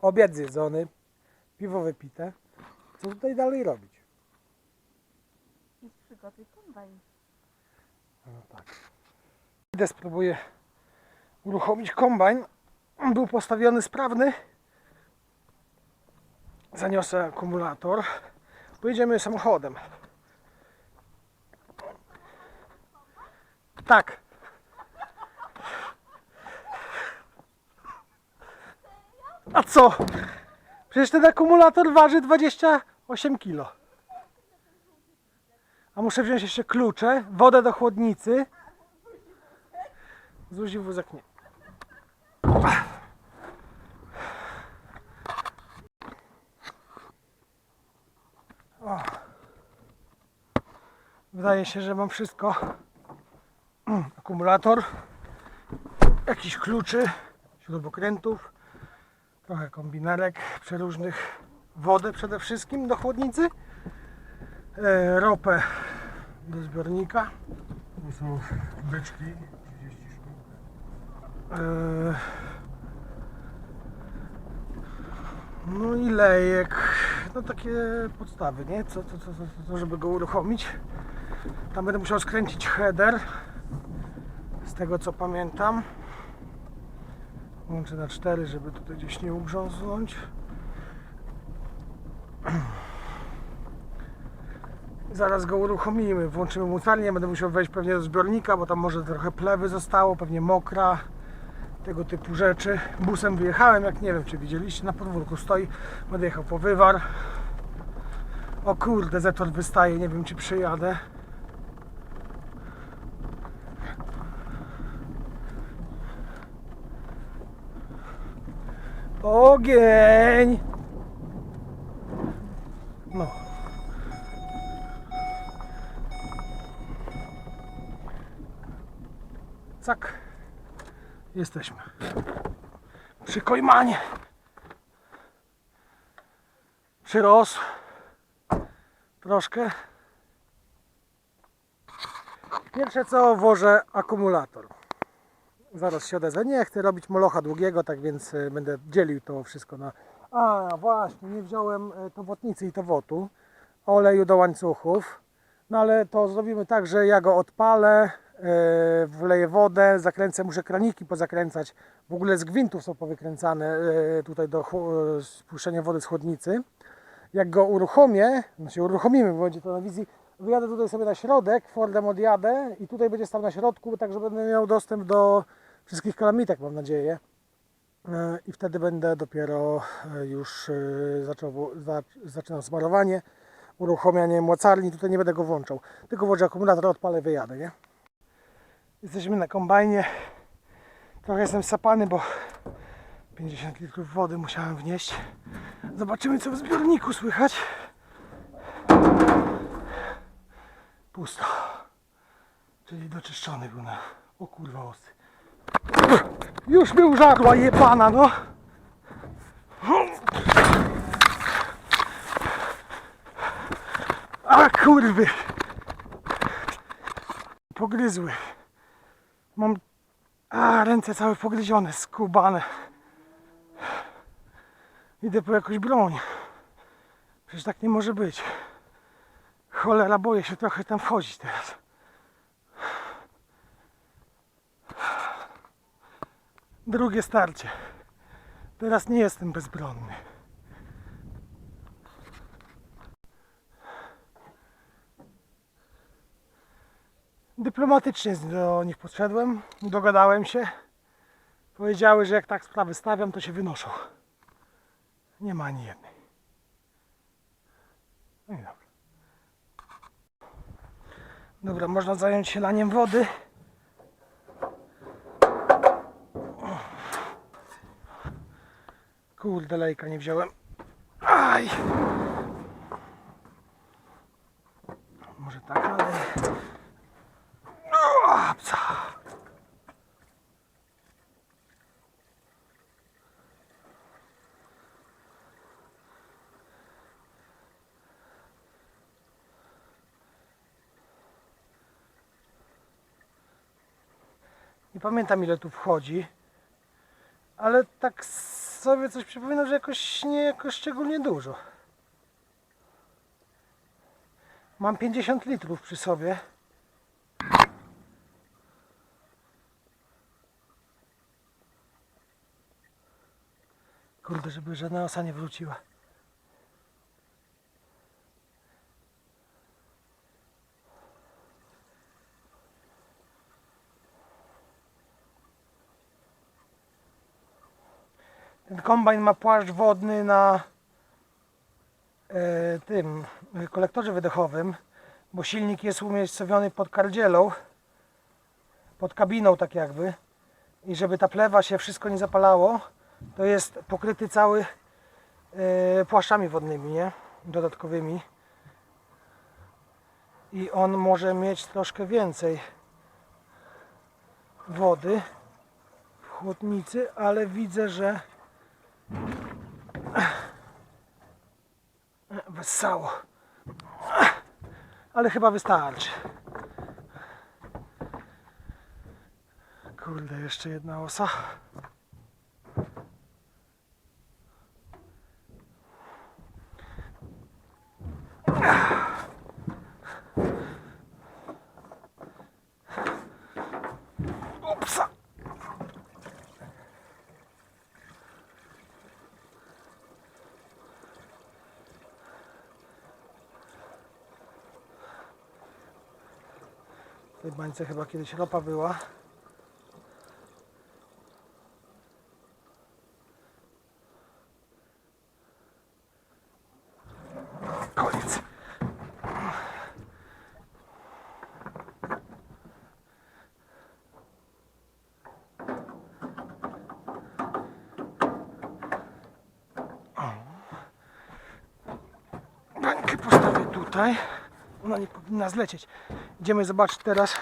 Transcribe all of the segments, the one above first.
obiad zjedzony, piwo wypite. Co tutaj dalej robić? I przygotuj kombajn. No tak. Idę spróbuję uruchomić kombajn. Był postawiony sprawny. Zaniosę akumulator. Pojedziemy samochodem. Tak. A co? Przecież ten akumulator waży 28 kg. A muszę wziąć jeszcze klucze, wodę do chłodnicy. Zuzi wózek nie. O. Wydaje się, że mam wszystko. Akumulator, jakiś kluczy, śrubokrętów, trochę kombinerek przeróżnych, wodę przede wszystkim do chłodnicy, e, ropę do zbiornika. Tu są beczki, 30 sztuk. E, No i lejek, no takie podstawy, nie? Co, co, co, co, co, żeby go uruchomić. Tam będę musiał skręcić header, z tego co pamiętam. Łączę na 4, żeby tutaj gdzieś nie ugrząznąć. Zaraz go uruchomimy, włączymy mucarnię, będę musiał wejść pewnie do zbiornika, bo tam może trochę plewy zostało, pewnie mokra, tego typu rzeczy. Busem wyjechałem, jak nie wiem czy widzieliście, na podwórku stoi, będę jechał po wywar. O kurde, zetor wystaje, nie wiem czy przyjadę. Ogień! No. Cak. Jesteśmy. Przy Kojmanie. Przyrósł. Troszkę. Pierwsze co włożę akumulator. Zaraz się odezwę. Nie chcę robić molocha długiego, tak więc y, będę dzielił to wszystko na... A właśnie, nie wziąłem y, towotnicy i towotu. Oleju do łańcuchów. No ale to zrobimy tak, że ja go odpalę, e, wleję wodę, zakręcę, muszę kraniki pozakręcać. W ogóle z gwintów są powykręcane e, tutaj do e, spuszczenia wody z chłodnicy. Jak go uruchomię, znaczy uruchomimy, bo będzie to na wizji, wyjadę tutaj sobie na środek, Fordem odjadę i tutaj będzie stał na środku, tak że będę miał dostęp do wszystkich kalamitek, mam nadzieję. E, I wtedy będę dopiero e, już e, zaczął, smarowanie uruchomianie mocarni, tutaj nie będę go włączał. Tylko włożę akumulator, odpalę, wyjadę, nie? Jesteśmy na kombajnie. Trochę jestem sapany, bo 50 litrów wody musiałem wnieść. Zobaczymy, co w zbiorniku słychać. Pusto. Czyli doczyszczony był na... O kurwa osy. Już był żarła jebana, no. A kurwy! Pogryzły. Mam a, ręce całe pogryzione, skubane. Idę po jakąś broń. Przecież tak nie może być. Cholera, boję się trochę tam wchodzić teraz. Drugie starcie. Teraz nie jestem bezbronny. Dyplomatycznie do nich podszedłem, dogadałem się. Powiedziały, że jak tak sprawy stawiam, to się wynoszą. Nie ma ani jednej. No i dobra. Dobra, można zająć się laniem wody. Kurde, lejka nie wziąłem. Aj! Może tak, ale... O, psa. Nie pamiętam ile tu wchodzi, ale tak sobie coś przypominam, że jakoś nie jakoś szczególnie dużo. Mam 50 litrów przy sobie. Kurde, żeby żadna osa nie wróciła. Kombajn ma płaszcz wodny na e, tym kolektorze wydechowym, bo silnik jest umiejscowiony pod kardzielą, pod kabiną tak jakby. I żeby ta plewa się wszystko nie zapalało, to jest pokryty cały e, płaszczami wodnymi, nie? Dodatkowymi. I on może mieć troszkę więcej wody w chłodnicy, ale widzę, że Wesoło. Ale chyba wystarczy. Kurde, jeszcze jedna osa. Upsa. Tej bańce chyba kiedyś ropa była. Koniec. Bańkę postawię tutaj. Ona nie powinna zlecieć. Idziemy zobaczyć teraz,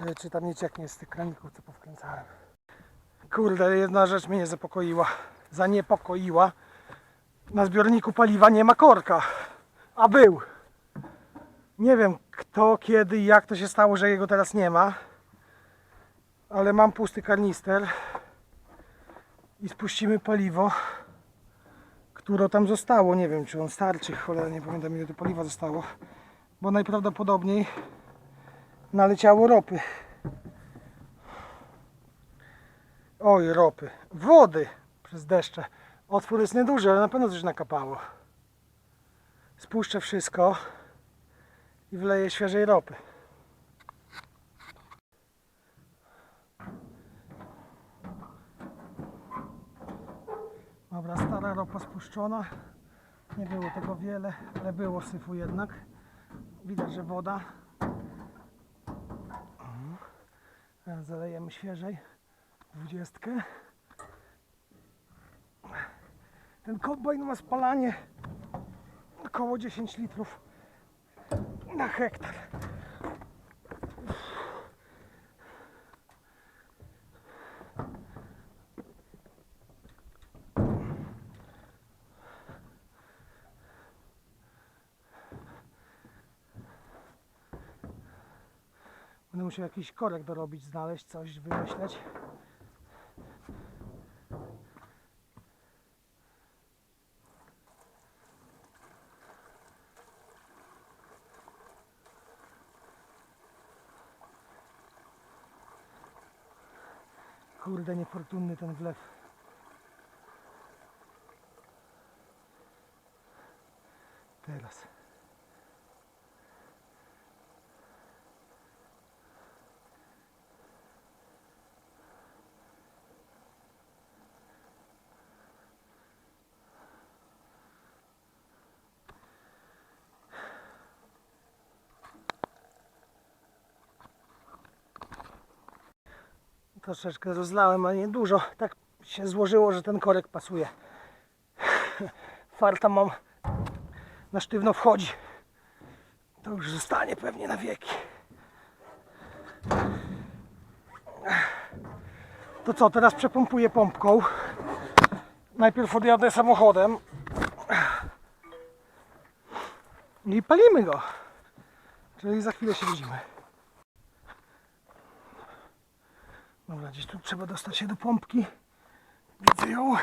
e, czy tam nie cieknie z tych kraników, co powkręcałem. Kurde, jedna rzecz mnie zapokoiła, zaniepokoiła. Na zbiorniku paliwa nie ma korka, a był. Nie wiem kto, kiedy i jak to się stało, że jego teraz nie ma. Ale mam pusty karnister i spuścimy paliwo które tam zostało. Nie wiem, czy on starczy, cholera, nie pamiętam ile to paliwa zostało, bo najprawdopodobniej naleciało ropy. Oj, ropy. Wody przez deszcze. Otwór jest nieduży, ale na pewno coś nakapało. Spuszczę wszystko i wleję świeżej ropy. Dobra, stara ropa spuszczona. Nie było tego wiele, ale było syfu jednak. Widać, że woda. Teraz zalejemy świeżej. Dwudziestkę. Ten kombajn ma spalanie około 10 litrów na hektar. Będę musiał jakiś korek dorobić, znaleźć, coś wymyśleć. Kurde, niefortunny ten wlew. Teraz. Troszeczkę rozlałem, ale nie dużo. Tak się złożyło, że ten korek pasuje. Farta mam na sztywno wchodzi. To już zostanie pewnie na wieki. To co, teraz przepompuję pompką. Najpierw odjadę samochodem. I palimy go. Czyli za chwilę się widzimy. Dobra, gdzieś tu trzeba dostać się do pompki. Widzę ją.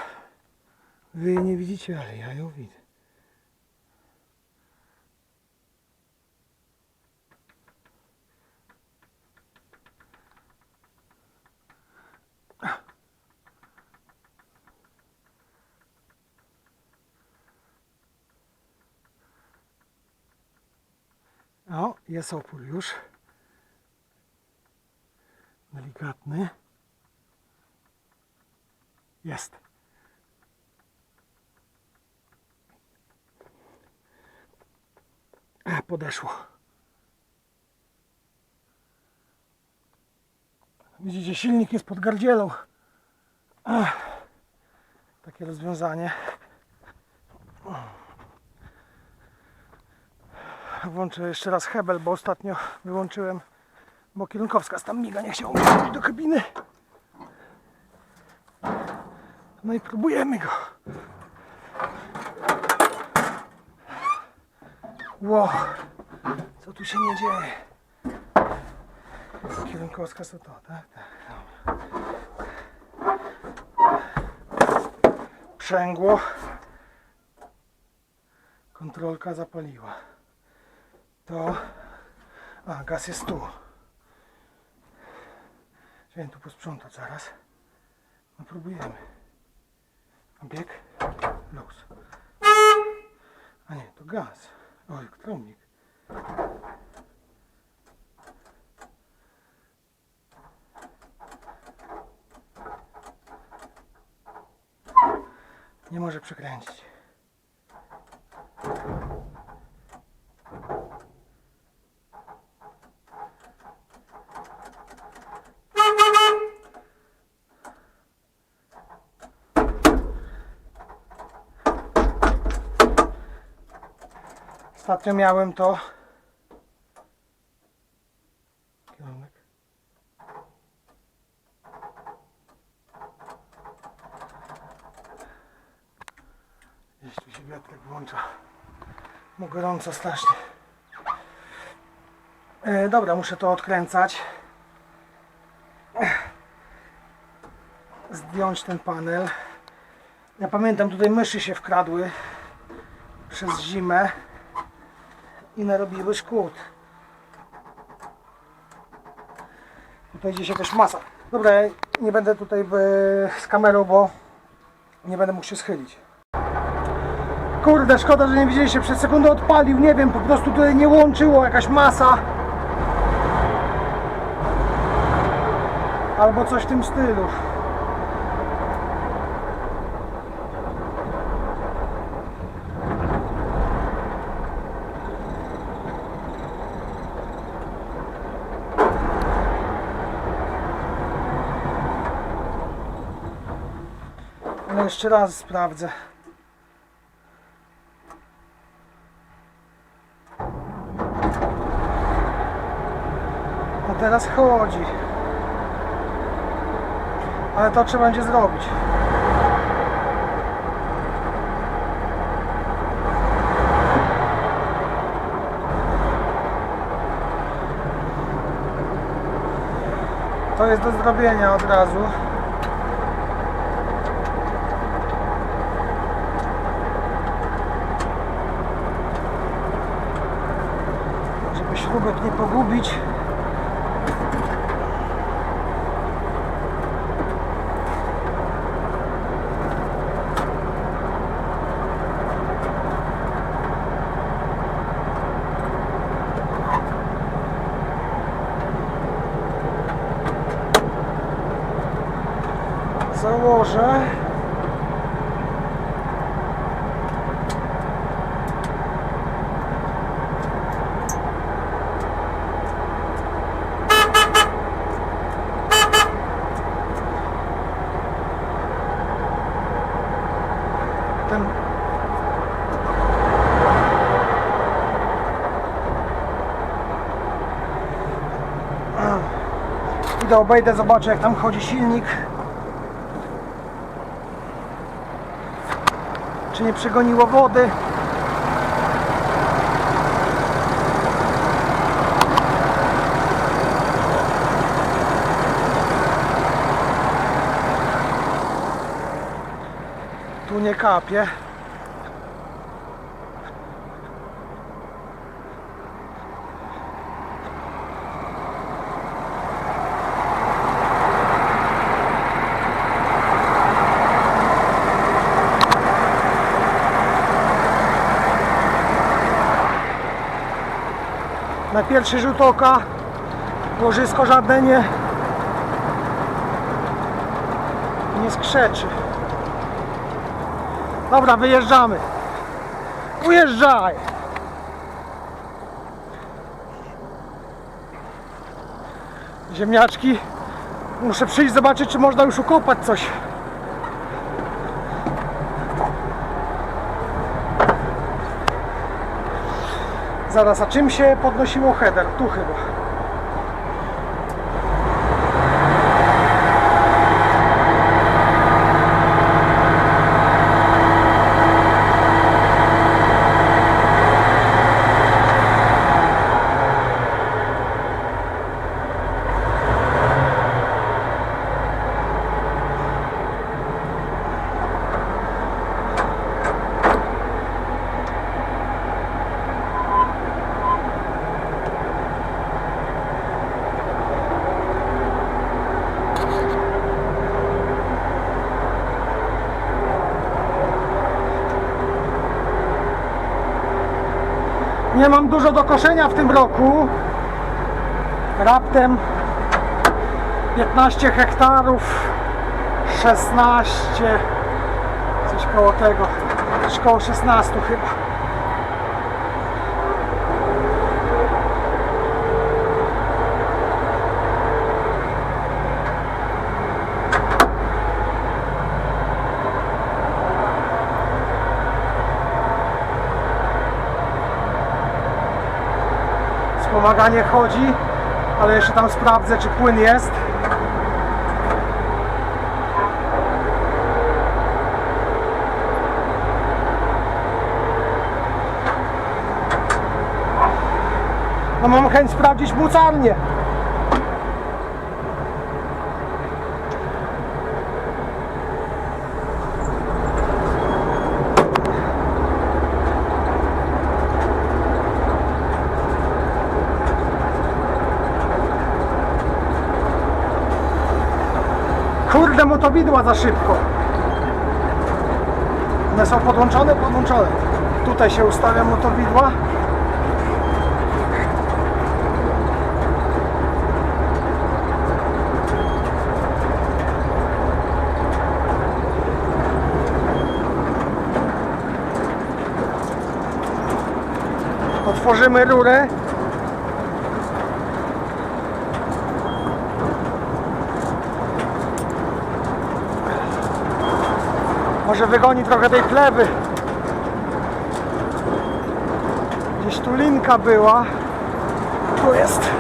Wy nie widzicie, ale ja ją widzę. O, jest opór już. Delikatny. Jest. A, podeszło. Widzicie, silnik jest pod gardzielą. Takie rozwiązanie. Włączę jeszcze raz hebel, bo ostatnio wyłączyłem, bo kierunkowskaz tam miga, nie chciał wchodzić do kabiny. No i próbujemy go. Ło, co tu się nie dzieje? Kierunkowskaz to to, tak? Tak. Przęgło. Kontrolka zapaliła. To. A, gaz jest tu. Chciałem tu posprzątać zaraz. No próbujemy. Bieg? Luz. A nie, to gaz. O, elektronik. Nie może przekręcić. Ostatnio miałem to. Kierunek. Gdzieś tu się wiatrek włącza. Mu gorąco strasznie. E, dobra, muszę to odkręcać. Zdjąć ten panel. Ja pamiętam, tutaj myszy się wkradły przez zimę i narobiły szkód. Tutaj gdzieś jakaś masa. Dobra, ja nie będę tutaj w, z kamerą, bo nie będę mógł się schylić. Kurde, szkoda, że nie widzieliście, przez sekundę odpalił, nie wiem, po prostu tutaj nie łączyło, jakaś masa. Albo coś w tym stylu. Ale jeszcze raz sprawdzę. No teraz chodzi. Ale to trzeba będzie zrobić. To jest do zrobienia od razu. Śrubek nie pogubić. Przejdę, obejdę, zobaczę jak tam chodzi silnik. Czy nie przegoniło wody. Tu nie kapie. Na pierwszy rzut oka łożysko żadne nie nie skrzeczy. Dobra, wyjeżdżamy. Ujeżdżaj! Ziemniaczki. Muszę przyjść zobaczyć, czy można już ukopać coś. Zaraz, a czym się podnosiło header? Tu chyba. Nie mam dużo do koszenia w tym roku. Raptem 15 hektarów, 16, coś koło tego, coś koło 16 chyba. Wspomaganie chodzi, ale jeszcze tam sprawdzę, czy płyn jest. No mam chęć sprawdzić mocarnię. Motowidła za szybko. One są podłączone? Podłączone. Tutaj się ustawia motowidła. Otworzymy rurę. Może wygoni trochę tej chlewy. Gdzieś tu linka była. Tu jest.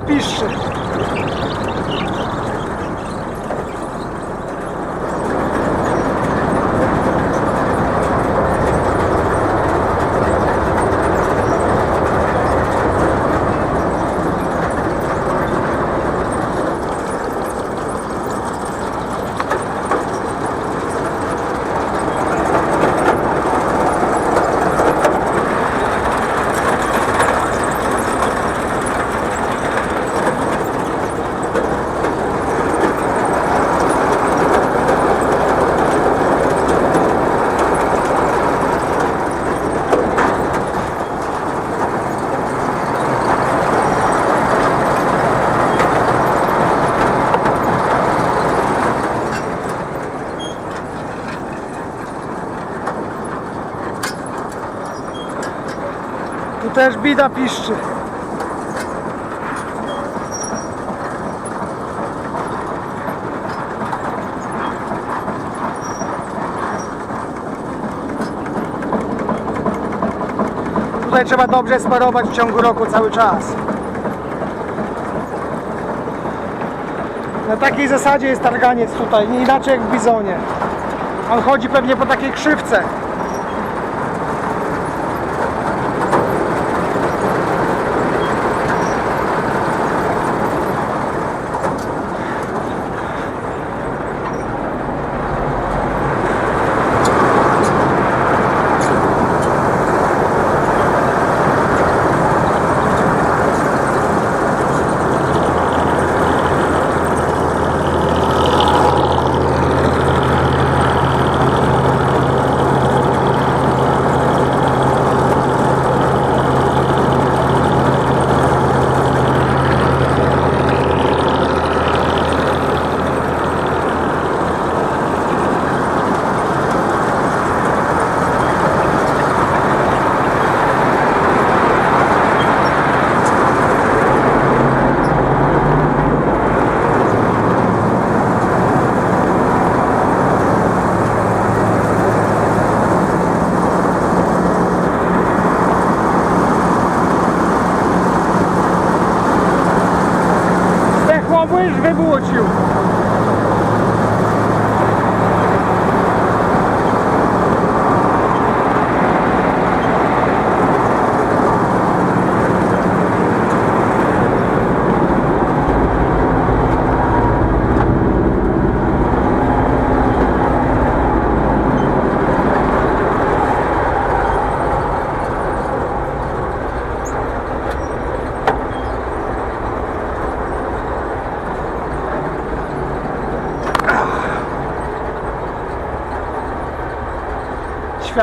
Bida też bida piszczy. Tutaj trzeba dobrze sparować w ciągu roku cały czas. Na takiej zasadzie jest targaniec tutaj, nie inaczej jak w bizonie. On chodzi pewnie po takiej krzywce.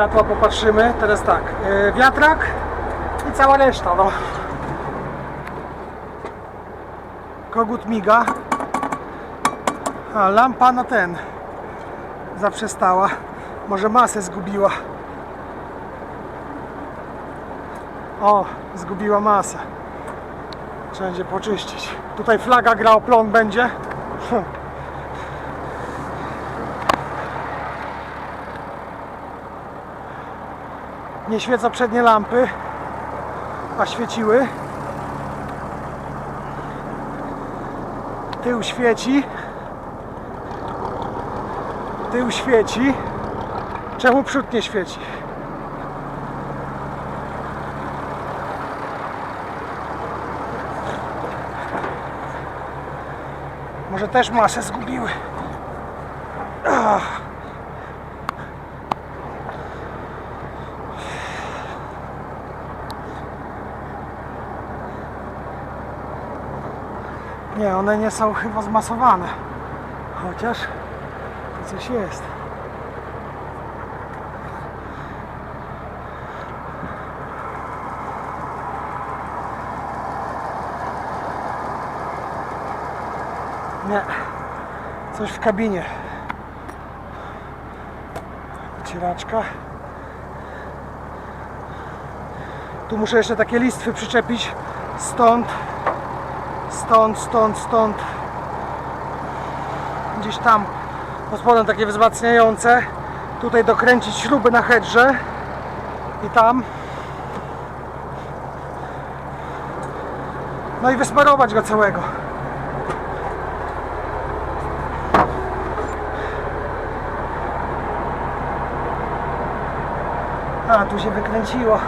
Światła popatrzymy. Teraz tak. e, Wiatrak i cała reszta. No. Kogut miga. A lampa na ten zaprzestała. Może masę zgubiła. O, zgubiła masę. Trzeba będzie poczyścić. Tutaj flaga gra o plon będzie. Nie świecą przednie lampy, a świeciły. Tył świeci. Tył świeci. Czemu przód nie świeci? Może też masę zgubiły. One nie są chyba zmasowane. Chociaż to coś jest. Nie. Coś w kabinie. Wycieraczka. Tu muszę jeszcze takie listwy przyczepić stąd stąd, stąd, stąd gdzieś tam pod spodem takie wzmacniające tutaj dokręcić śruby na hedrze i tam No i wysmarować go całego. A, tu się wykręciło.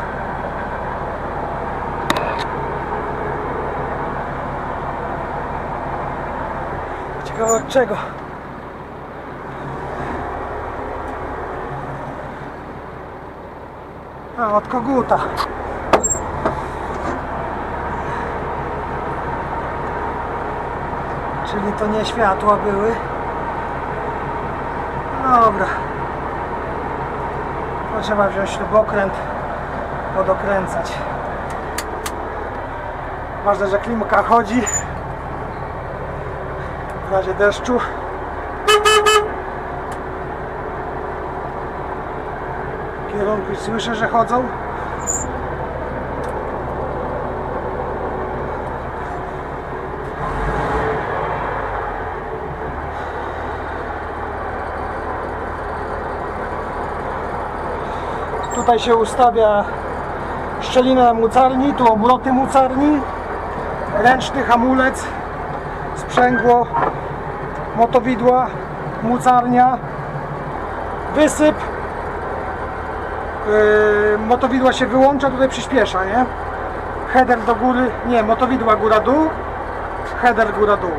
Od czego. A, od koguta. Czyli to nie światła były. Dobra. To trzeba wziąć śrubokręt, podokręcać. Ważne, że klimka chodzi. W razie deszczu. Kierunki słyszę, że chodzą. Tutaj się ustawia szczelinę mucarni, tu obroty mucarni, ręczny hamulec, sprzęgło, motowidła, mucarnia, wysyp. Yy, motowidła się wyłącza, tutaj przyspiesza, nie? Header do góry, nie, motowidła góra-dół, header góra-dół.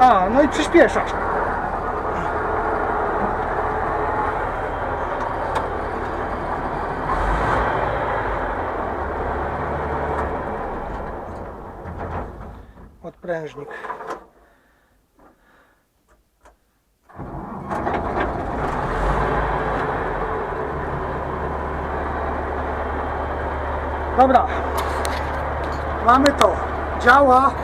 A, no i przyspieszacz. Odprężnik. Dobra. Mamy to. Działa.